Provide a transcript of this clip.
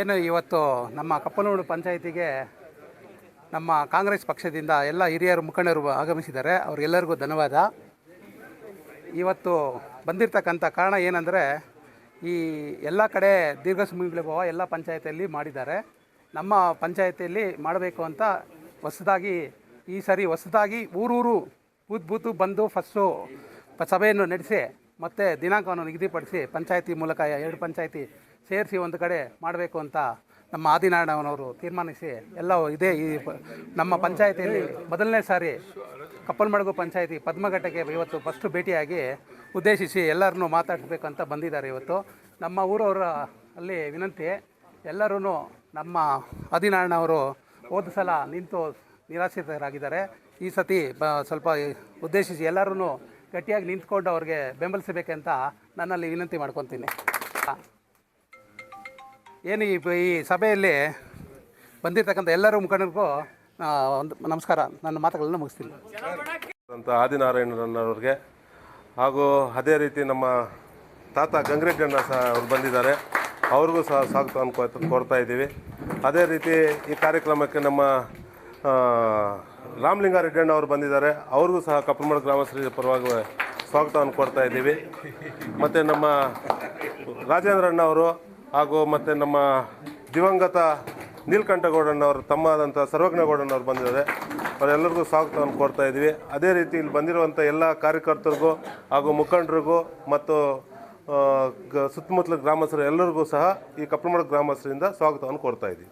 ಏನು ಇವತ್ತು ನಮ್ಮ ಕಪ್ಪನೂರು ಪಂಚಾಯಿತಿಗೆ ನಮ್ಮ ಕಾಂಗ್ರೆಸ್ ಪಕ್ಷದಿಂದ ಎಲ್ಲ ಹಿರಿಯರು ಮುಖಂಡರು ಆಗಮಿಸಿದ್ದಾರೆ. ಅವ್ರಿಗೆಲ್ಲರಿಗೂ ಧನ್ಯವಾದ. ಇವತ್ತು ಬಂದಿರತಕ್ಕಂಥ ಕಾರಣ ಏನಂದರೆ ಈ ಎಲ್ಲ ಕಡೆ ದೀರ್ಘ ಭಾವ ಎಲ್ಲ ಪಂಚಾಯತಿಯಲ್ಲಿ ಮಾಡಿದ್ದಾರೆ. ನಮ್ಮ ಪಂಚಾಯತಿಯಲ್ಲಿ ಮಾಡಬೇಕು ಅಂತ ಹೊಸದಾಗಿ ಈ ಸರಿ ಹೊಸದಾಗಿ ಊರೂರು ಬೂತ್ ಬೂತು ಬಂದು ಫಸ್ಟು ಸಭೆಯನ್ನು ನಡೆಸಿ ಮತ್ತು ದಿನಾಂಕವನ್ನು ನಿಗದಿಪಡಿಸಿ ಪಂಚಾಯಿತಿ ಮೂಲಕ ಎರಡು ಪಂಚಾಯಿತಿ ಸೇರಿಸಿ ಒಂದು ಕಡೆ ಮಾಡಬೇಕು ಅಂತ ನಮ್ಮ ಆದಿನಾರಾಯಣವನವರು ತೀರ್ಮಾನಿಸಿ ಎಲ್ಲ ಇದೇ ಈ ನಮ್ಮ ಪಂಚಾಯಿತಿಯಲ್ಲಿ ಮೊದಲನೇ ಸಾರಿ ಕಪ್ಪಲ್ಮಡಗು ಪಂಚಾಯಿತಿ ಪದ್ಮಘಟ್ಟಕ್ಕೆ ಇವತ್ತು ಫಸ್ಟು ಭೇಟಿಯಾಗಿ ಉದ್ದೇಶಿಸಿ ಎಲ್ಲರನ್ನೂ ಅಂತ ಬಂದಿದ್ದಾರೆ ಇವತ್ತು. ನಮ್ಮ ಊರವರ ಅಲ್ಲಿ ವಿನಂತಿ ಎಲ್ಲರೂ ನಮ್ಮ ಆದಿನಾರಾಯಣವರು ಹೋದ ಸಲ ನಿಂತು ನಿರಾಶ್ರಿತರಾಗಿದ್ದಾರೆ. ಈ ಸತಿ ಬ ಸ್ವಲ್ಪ ಉದ್ದೇಶಿಸಿ ಎಲ್ಲರೂ ಗಟ್ಟಿಯಾಗಿ ನಿಂತ್ಕೊಂಡು ಅವ್ರಿಗೆ ಬೆಂಬಲಿಸಬೇಕಂತ ನನ್ನಲ್ಲಿ ವಿನಂತಿ ಮಾಡ್ಕೊತೀನಿ. ಏನು ಈ ಸಭೆಯಲ್ಲಿ ಬಂದಿರತಕ್ಕಂಥ ಎಲ್ಲರೂ ಮುಖಂಡರಿಗೂ ಒಂದು ನಮಸ್ಕಾರ. ನನ್ನ ಮಾತುಗಳನ್ನು ಮುಗಿಸ್ತೀನಿ. ಅಂತ ಆದಿನಾರಾಯಣರನ್ನವ್ರಿಗೆ ಹಾಗೂ ಅದೇ ರೀತಿ ನಮ್ಮ ತಾತ ಗಂಗರೆಡ್ಡಣ್ಣ ಸಹ ಅವ್ರು ಬಂದಿದ್ದಾರೆ. ಅವ್ರಿಗೂ ಸಹ ಸ್ವಾಗತ ಅನ್ಕೋ ಕೋರ್ತಾ ಇದ್ದೀವಿ. ಅದೇ ರೀತಿ ಈ ಕಾರ್ಯಕ್ರಮಕ್ಕೆ ನಮ್ಮ ಆ, ರಾಮಲಿಂಗಾರೆಡ್ಡಣ್ಣ ಅವರು ಬಂದಿದ್ದಾರೆ. ಅವ್ರಿಗೂ ಸಹ ಕಪ್ಪಮಡ ಗ್ರಾಮಸ್ಥರ ಪರವಾಗಿ ಸ್ವಾಗತವನ್ನು ಕೊಡ್ತಾ ಇದ್ದೀವಿ. ಮತ್ತು ನಮ್ಮ ರಾಜೇಂದ್ರಣ್ಣ ಅವರು ಹಾಗೂ ಮತ್ತು ನಮ್ಮ ದಿವಂಗತ ನೀಲ್ಕಂಠಗೌಡಣ್ಣವರು ತಮ್ಮಾದಂಥ ಸರ್ವಜ್ಞಗೌಡಣ್ಣವ್ರು ಬಂದಿದ್ದಾರೆ. ಅವರೆಲ್ಲರಿಗೂ ಸ್ವಾಗತವನ್ನು ಕೊಡ್ತಾ ಇದ್ದೀವಿ. ಅದೇ ರೀತಿ ಇಲ್ಲಿ ಬಂದಿರುವಂಥ ಎಲ್ಲ ಕಾರ್ಯಕರ್ತರಿಗೂ ಹಾಗೂ ಮುಖಂಡರಿಗೂ ಮತ್ತು ಸುತ್ತಮುತ್ತಲ ಗ್ರಾಮಸ್ಥರು ಎಲ್ಲರಿಗೂ ಸಹ ಈ ಕಪ್ಪಮಡ ಗ್ರಾಮಸ್ಥರಿಂದ ಸ್ವಾಗತವನ್ನು ಕೊಡ್ತಾ ಇದ್ದೀವಿ.